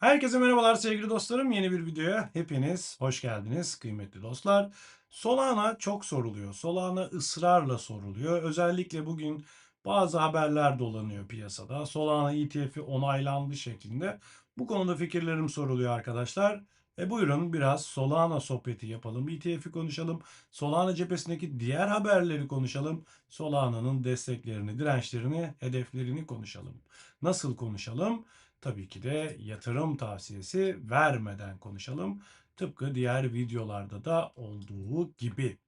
Herkese merhabalar sevgili dostlarım. Yeni bir videoya hepiniz hoş geldiniz kıymetli dostlar. Solana çok soruluyor. Solana ısrarla soruluyor. Özellikle bugün bazı haberler dolanıyor piyasada. Solana ETF'i onaylandı şeklinde. Bu konuda fikirlerim soruluyor arkadaşlar. E buyurun biraz Solana sohbeti yapalım. ETF'i konuşalım. Solana cephesindeki diğer haberleri konuşalım. Solana'nın desteklerini, dirençlerini, hedeflerini konuşalım. Nasıl konuşalım? Tabii ki de yatırım tavsiyesi vermeden konuşalım. Tıpkı diğer videolarda da olduğu gibi.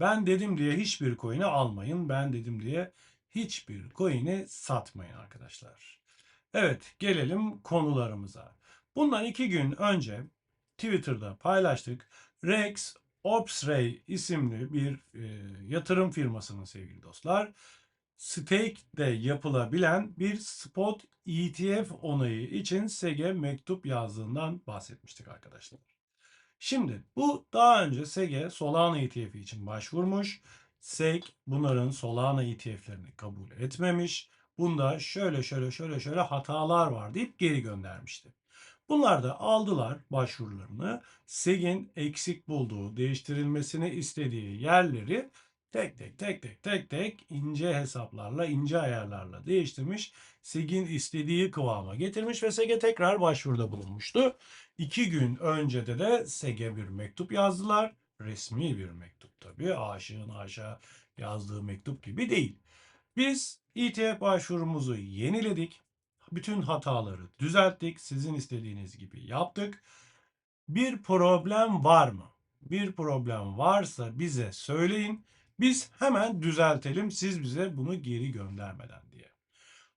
Ben dedim diye hiçbir coin'i almayın. Ben dedim diye hiçbir coin'i satmayın arkadaşlar. Evet gelelim konularımıza. Bundan iki gün önce Twitter'da paylaştık. Rex Opsray isimli bir e, yatırım firmasının sevgili dostlar stake'de yapılabilen bir spot ETF onayı için SEG'e mektup yazdığından bahsetmiştik arkadaşlar. Şimdi bu daha önce SEG'e Solana ETF'i için başvurmuş. SEG bunların Solana ETF'lerini kabul etmemiş. Bunda şöyle şöyle şöyle şöyle hatalar var deyip geri göndermişti. Bunlar da aldılar başvurularını. SEG'in eksik bulduğu, değiştirilmesini istediği yerleri tek tek tek tek tek tek ince hesaplarla, ince ayarlarla değiştirmiş. SEG'in istediği kıvama getirmiş ve SEG'e tekrar başvuruda bulunmuştu. İki gün önce de de SEG'e bir mektup yazdılar. Resmi bir mektup tabii. Aşığın aşağı yazdığı mektup gibi değil. Biz ETF başvurumuzu yeniledik. Bütün hataları düzelttik. Sizin istediğiniz gibi yaptık. Bir problem var mı? Bir problem varsa bize söyleyin. Biz hemen düzeltelim siz bize bunu geri göndermeden diye.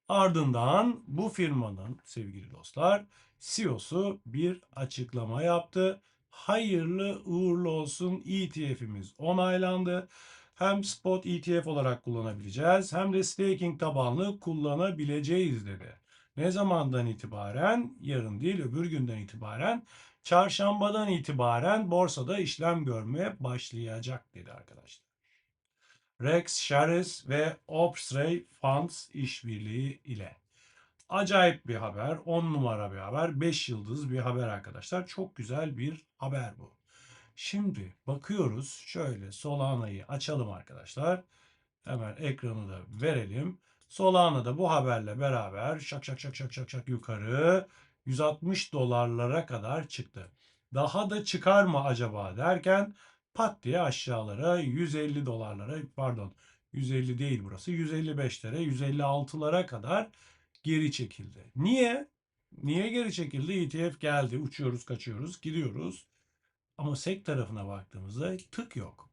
Ardından bu firmanın sevgili dostlar CEO'su bir açıklama yaptı. Hayırlı uğurlu olsun ETF'imiz onaylandı. Hem spot ETF olarak kullanabileceğiz hem de staking tabanlı kullanabileceğiz dedi. Ne zamandan itibaren? Yarın değil öbür günden itibaren çarşambadan itibaren borsada işlem görmeye başlayacak dedi arkadaşlar. Rex Shares ve Opsray Funds işbirliği ile. Acayip bir haber, 10 numara bir haber, 5 yıldız bir haber arkadaşlar. Çok güzel bir haber bu. Şimdi bakıyoruz şöyle Solana'yı açalım arkadaşlar. Hemen ekranı da verelim. Solana da bu haberle beraber şak şak şak şak şak şak yukarı 160 dolarlara kadar çıktı. Daha da çıkar mı acaba derken pat diye aşağılara 150 dolarlara pardon 150 değil burası 155'lere 156'lara kadar geri çekildi. Niye? Niye geri çekildi? ETF geldi uçuyoruz kaçıyoruz gidiyoruz. Ama SEC tarafına baktığımızda tık yok.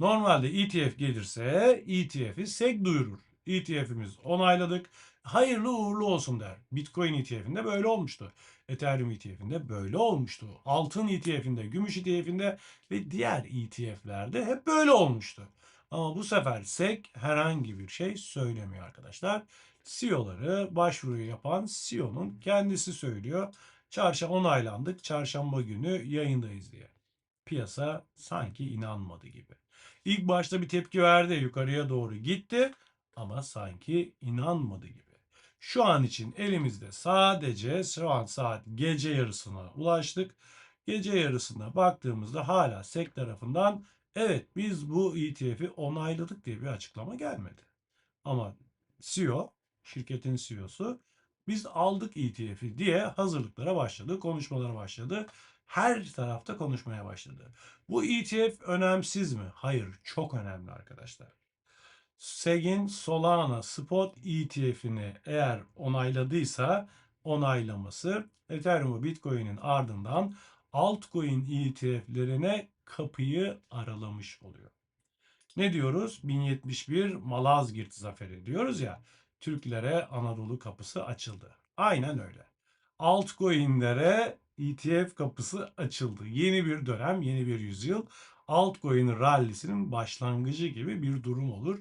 Normalde ETF gelirse ETF'i SEC duyurur. ETF'imiz onayladık. Hayırlı uğurlu olsun der. Bitcoin ETF'inde böyle olmuştu. Ethereum ETF'inde böyle olmuştu. Altın ETF'inde, gümüş ETF'inde ve diğer ETF'lerde hep böyle olmuştu. Ama bu sefer SEC herhangi bir şey söylemiyor arkadaşlar. CEO'ları başvuruyu yapan CEO'nun kendisi söylüyor. Çarşamba onaylandık. Çarşamba günü yayındayız diye. Piyasa sanki inanmadı gibi. İlk başta bir tepki verdi. Yukarıya doğru gitti ama sanki inanmadı gibi. Şu an için elimizde sadece şu an saat gece yarısına ulaştık. Gece yarısına baktığımızda hala SEC tarafından evet biz bu ETF'i onayladık diye bir açıklama gelmedi. Ama CEO, şirketin CEO'su biz aldık ETF'i diye hazırlıklara başladı, konuşmalara başladı. Her tarafta konuşmaya başladı. Bu ETF önemsiz mi? Hayır, çok önemli arkadaşlar. SEG'in Solana Spot ETF'ini eğer onayladıysa onaylaması Ethereum ve Bitcoin'in ardından altcoin ETF'lerine kapıyı aralamış oluyor. Ne diyoruz? 1071 Malazgirt zaferi diyoruz ya. Türklere Anadolu kapısı açıldı. Aynen öyle. Altcoin'lere ETF kapısı açıldı. Yeni bir dönem, yeni bir yüzyıl. Altcoin rallisinin başlangıcı gibi bir durum olur.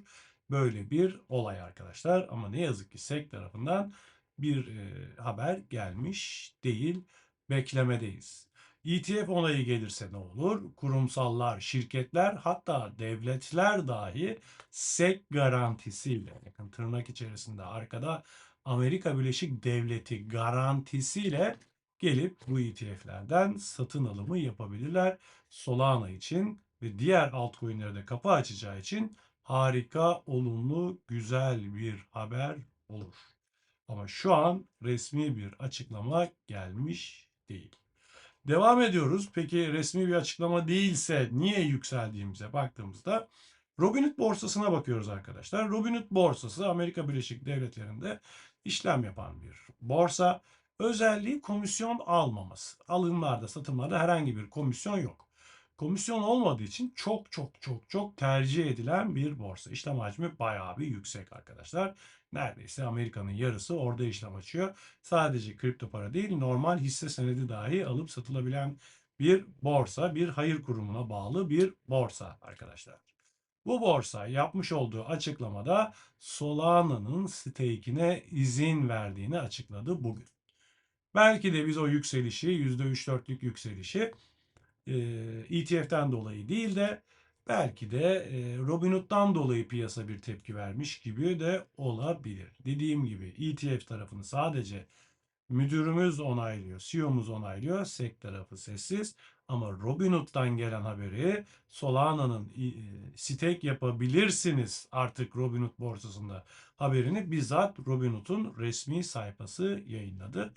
Böyle bir olay arkadaşlar. Ama ne yazık ki SEC tarafından bir e, haber gelmiş değil. Beklemedeyiz. ETF onayı gelirse ne olur? Kurumsallar, şirketler hatta devletler dahi SEC garantisiyle, yakın tırnak içerisinde arkada Amerika Birleşik Devleti garantisiyle gelip bu ETF'lerden satın alımı yapabilirler. Solana için ve diğer altcoin'lere de kapı açacağı için harika, olumlu, güzel bir haber olur. Ama şu an resmi bir açıklama gelmiş değil. Devam ediyoruz. Peki resmi bir açıklama değilse niye yükseldiğimize baktığımızda Robinhood borsasına bakıyoruz arkadaşlar. Robinhood borsası Amerika Birleşik Devletleri'nde işlem yapan bir borsa. Özelliği komisyon almaması. Alımlarda, satımlarda herhangi bir komisyon yok. Komisyon olmadığı için çok çok çok çok tercih edilen bir borsa. İşlem hacmi bayağı bir yüksek arkadaşlar. Neredeyse Amerika'nın yarısı orada işlem açıyor. Sadece kripto para değil normal hisse senedi dahi alıp satılabilen bir borsa, bir hayır kurumuna bağlı bir borsa arkadaşlar. Bu borsa yapmış olduğu açıklamada Solana'nın stake'ine izin verdiğini açıkladı bugün. Belki de biz o yükselişi, %3-4'lük yükselişi ETF'den dolayı değil de belki de Robinhood'dan dolayı piyasa bir tepki vermiş gibi de olabilir. Dediğim gibi ETF tarafını sadece müdürümüz onaylıyor, CEO'muz onaylıyor, SEC tarafı sessiz. Ama Robinhood'dan gelen haberi Solana'nın stake yapabilirsiniz artık Robinhood borsasında haberini bizzat Robinhood'un resmi sayfası yayınladı.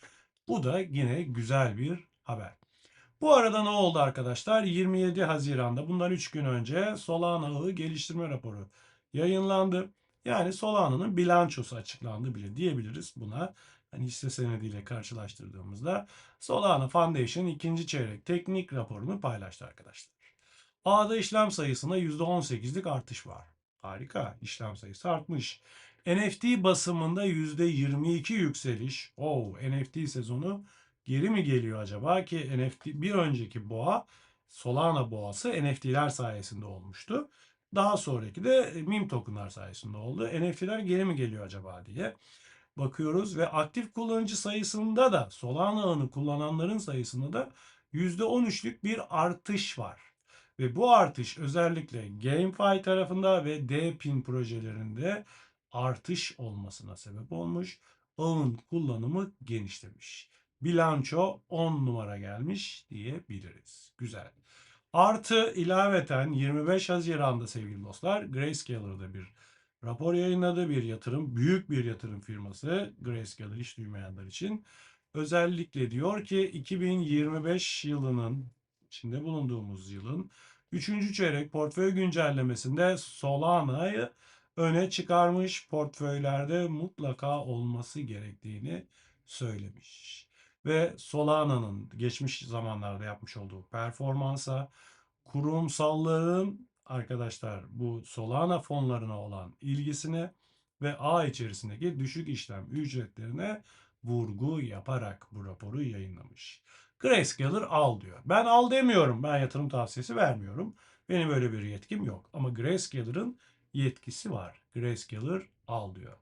Bu da yine güzel bir haber. Bu arada ne oldu arkadaşlar? 27 Haziran'da bundan 3 gün önce Solana ağı geliştirme raporu yayınlandı. Yani Solana'nın bilançosu açıklandı bile diyebiliriz buna. Hani hisse senediyle karşılaştırdığımızda Solana Foundation ikinci çeyrek teknik raporunu paylaştı arkadaşlar. Ağda işlem sayısında %18'lik artış var. Harika işlem sayısı artmış. NFT basımında %22 yükseliş. Oh, NFT sezonu geri mi geliyor acaba ki NFT bir önceki boğa Solana boğası NFT'ler sayesinde olmuştu. Daha sonraki de meme tokenlar sayesinde oldu. NFT'ler geri mi geliyor acaba diye bakıyoruz ve aktif kullanıcı sayısında da Solana ağını kullananların sayısında da %13'lük bir artış var. Ve bu artış özellikle GameFi tarafında ve DPIN projelerinde artış olmasına sebep olmuş. Ağın kullanımı genişlemiş. Bilanço 10 numara gelmiş diyebiliriz. Güzel. Artı ilaveten 25 Haziran'da sevgili dostlar Grayscaler'da bir rapor yayınladı. Bir yatırım, büyük bir yatırım firması Grayscaler hiç duymayanlar için. Özellikle diyor ki 2025 yılının içinde bulunduğumuz yılın 3. çeyrek portföy güncellemesinde Solana'yı öne çıkarmış portföylerde mutlaka olması gerektiğini söylemiş. Ve Solana'nın geçmiş zamanlarda yapmış olduğu performansa kurumsalların arkadaşlar bu Solana fonlarına olan ilgisine ve ağ içerisindeki düşük işlem ücretlerine vurgu yaparak bu raporu yayınlamış. Grayscaler al diyor. Ben al demiyorum. Ben yatırım tavsiyesi vermiyorum. Benim öyle bir yetkim yok. Ama Grayscaler'ın yetkisi var. Grayscaler al diyor.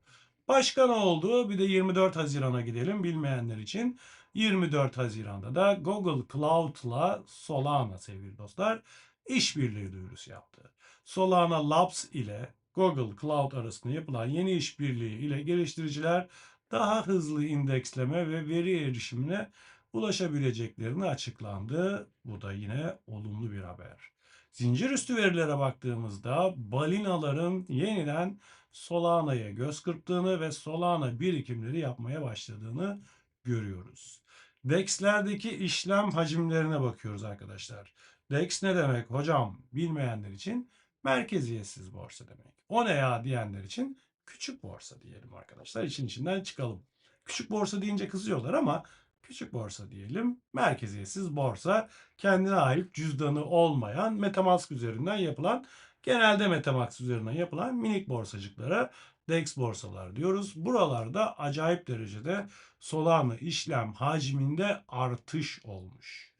Başka ne oldu? Bir de 24 Haziran'a gidelim bilmeyenler için. 24 Haziran'da da Google Cloud'la Solana sevgili dostlar işbirliği duyurusu yaptı. Solana Labs ile Google Cloud arasında yapılan yeni işbirliği ile geliştiriciler daha hızlı indeksleme ve veri erişimine ulaşabileceklerini açıklandı. Bu da yine olumlu bir haber. Zincir üstü verilere baktığımızda balinaların yeniden Solana'ya göz kırptığını ve Solana birikimleri yapmaya başladığını görüyoruz. DEX'lerdeki işlem hacimlerine bakıyoruz arkadaşlar. DEX ne demek hocam bilmeyenler için merkeziyetsiz borsa demek. O ne ya diyenler için küçük borsa diyelim arkadaşlar. İçin içinden çıkalım. Küçük borsa deyince kızıyorlar ama küçük borsa diyelim. Merkeziyetsiz borsa kendine ait cüzdanı olmayan Metamask üzerinden yapılan genelde Metamask üzerinden yapılan minik borsacıklara DEX borsalar diyoruz. Buralarda acayip derecede Solana işlem hacminde artış olmuş.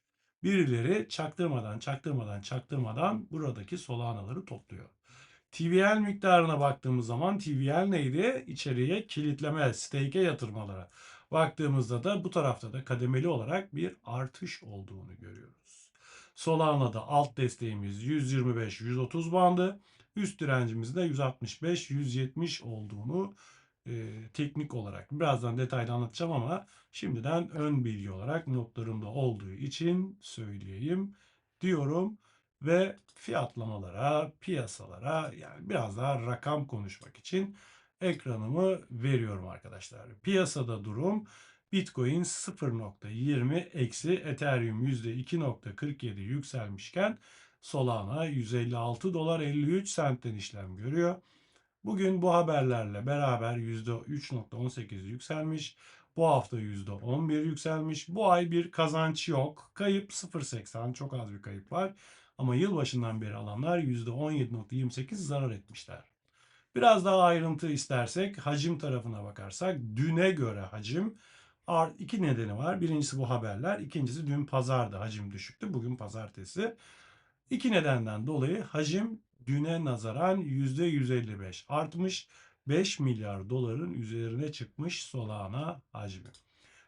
Birileri çaktırmadan çaktırmadan çaktırmadan buradaki Solana'ları topluyor. TVL miktarına baktığımız zaman TVL neydi? İçeriye kilitleme, stake'e yatırmalara baktığımızda da bu tarafta da kademeli olarak bir artış olduğunu görüyoruz. Solana'da alt desteğimiz 125-130 bandı. Üst direncimiz de 165-170 olduğunu e, teknik olarak birazdan detaylı anlatacağım ama şimdiden ön bilgi olarak notlarımda olduğu için söyleyeyim diyorum ve fiyatlamalara, piyasalara yani biraz daha rakam konuşmak için ekranımı veriyorum arkadaşlar. Piyasada durum Bitcoin 0.20 eksi Ethereum %2.47 yükselmişken Solana 156 dolar 53 sentten işlem görüyor. Bugün bu haberlerle beraber %3.18 yükselmiş. Bu hafta %11 yükselmiş. Bu ay bir kazanç yok. Kayıp 0.80 çok az bir kayıp var. Ama yılbaşından beri alanlar %17.28 zarar etmişler. Biraz daha ayrıntı istersek hacim tarafına bakarsak düne göre hacim iki nedeni var. Birincisi bu haberler. İkincisi dün pazarda hacim düşüktü. Bugün pazartesi. İki nedenden dolayı hacim düne nazaran %155 artmış. 5 milyar doların üzerine çıkmış Solana hacmi.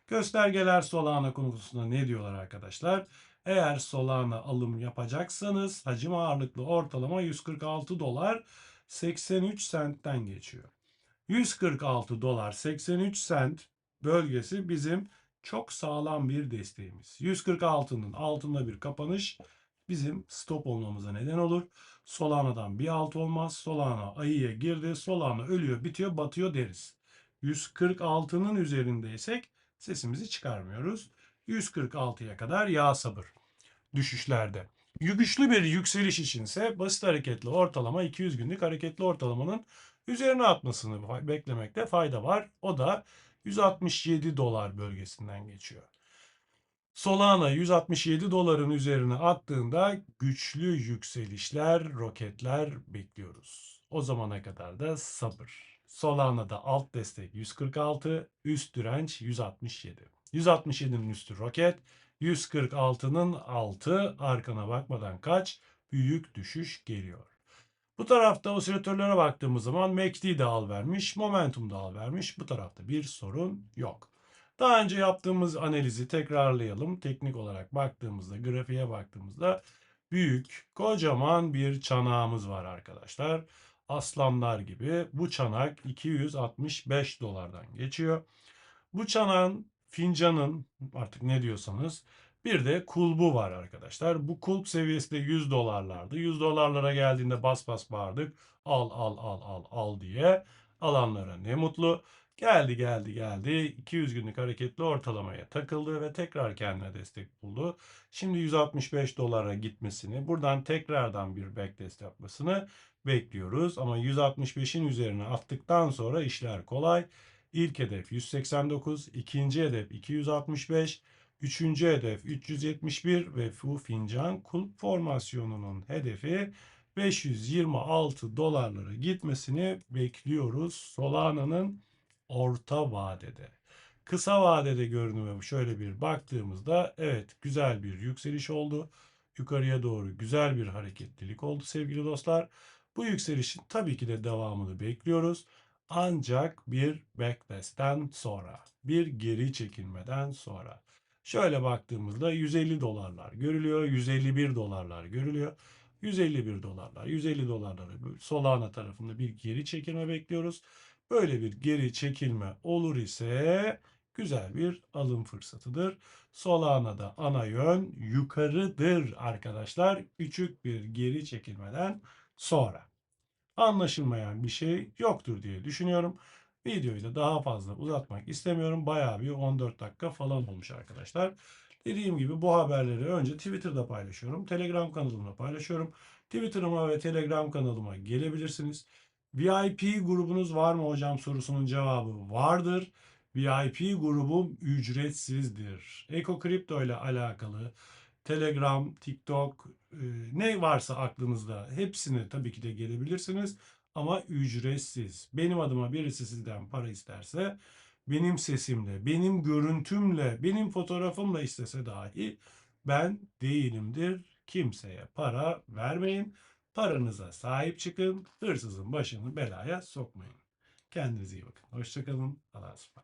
Göstergeler Solana konusunda ne diyorlar arkadaşlar? Eğer Solana alım yapacaksanız hacim ağırlıklı ortalama 146 dolar 83 sentten geçiyor. 146 dolar 83 sent bölgesi bizim çok sağlam bir desteğimiz. 146'nın altında bir kapanış bizim stop olmamıza neden olur. Solana'dan bir alt olmaz. Solana ayıya girdi. Solana ölüyor, bitiyor, batıyor deriz. 146'nın üzerindeysek sesimizi çıkarmıyoruz. 146'ya kadar yağ sabır düşüşlerde. Güçlü bir yükseliş içinse basit hareketli ortalama 200 günlük hareketli ortalamanın üzerine atmasını beklemekte fayda var. O da 167 dolar bölgesinden geçiyor. Solana 167 doların üzerine attığında güçlü yükselişler, roketler bekliyoruz. O zamana kadar da sabır. Solana'da alt destek 146, üst direnç 167. 167'nin üstü roket, 146'nın altı arkana bakmadan kaç büyük düşüş geliyor. Bu tarafta osilatörlere baktığımız zaman MACD de al vermiş, Momentum da al vermiş. Bu tarafta bir sorun yok. Daha önce yaptığımız analizi tekrarlayalım. Teknik olarak baktığımızda, grafiğe baktığımızda büyük, kocaman bir çanağımız var arkadaşlar. Aslanlar gibi. Bu çanak 265 dolardan geçiyor. Bu çanağın, fincanın artık ne diyorsanız bir de kulbu var arkadaşlar. Bu kulp seviyesi de 100 dolarlardı. 100 dolarlara geldiğinde bas bas bağırdık. Al al al al al diye. Alanlara ne mutlu. Geldi geldi geldi 200 günlük hareketli ortalamaya takıldı ve tekrar kendine destek buldu. Şimdi 165 dolara gitmesini buradan tekrardan bir backtest yapmasını bekliyoruz. Ama 165'in üzerine attıktan sonra işler kolay. İlk hedef 189, ikinci hedef 265, üçüncü hedef 371 ve bu fincan kulp formasyonunun hedefi 526 dolarlara gitmesini bekliyoruz. Solana'nın orta vadede. Kısa vadede görünümü şöyle bir baktığımızda evet güzel bir yükseliş oldu. Yukarıya doğru güzel bir hareketlilik oldu sevgili dostlar. Bu yükselişin tabii ki de devamını bekliyoruz. Ancak bir backtest'ten sonra, bir geri çekilmeden sonra. Şöyle baktığımızda 150 dolarlar görülüyor, 151 dolarlar görülüyor. 151 dolarlar, 150 dolarları Solana tarafında bir geri çekilme bekliyoruz. Böyle bir geri çekilme olur ise güzel bir alım fırsatıdır. Solana'da ana yön yukarıdır arkadaşlar. Küçük bir geri çekilmeden sonra. Anlaşılmayan bir şey yoktur diye düşünüyorum. Videoyu da daha fazla uzatmak istemiyorum. Bayağı bir 14 dakika falan olmuş arkadaşlar. Dediğim gibi bu haberleri önce Twitter'da paylaşıyorum. Telegram kanalımda paylaşıyorum. Twitter'ıma ve Telegram kanalıma gelebilirsiniz. VIP grubunuz var mı hocam sorusunun cevabı vardır. VIP grubum ücretsizdir. Eko Kripto ile alakalı Telegram, TikTok e, ne varsa aklınızda hepsine tabii ki de gelebilirsiniz ama ücretsiz. Benim adıma birisi sizden para isterse benim sesimle, benim görüntümle, benim fotoğrafımla istese dahi ben değilimdir. Kimseye para vermeyin. Paranıza sahip çıkın. Hırsızın başını belaya sokmayın. Kendinize iyi bakın. Hoşçakalın. Allah'a ısmarladık.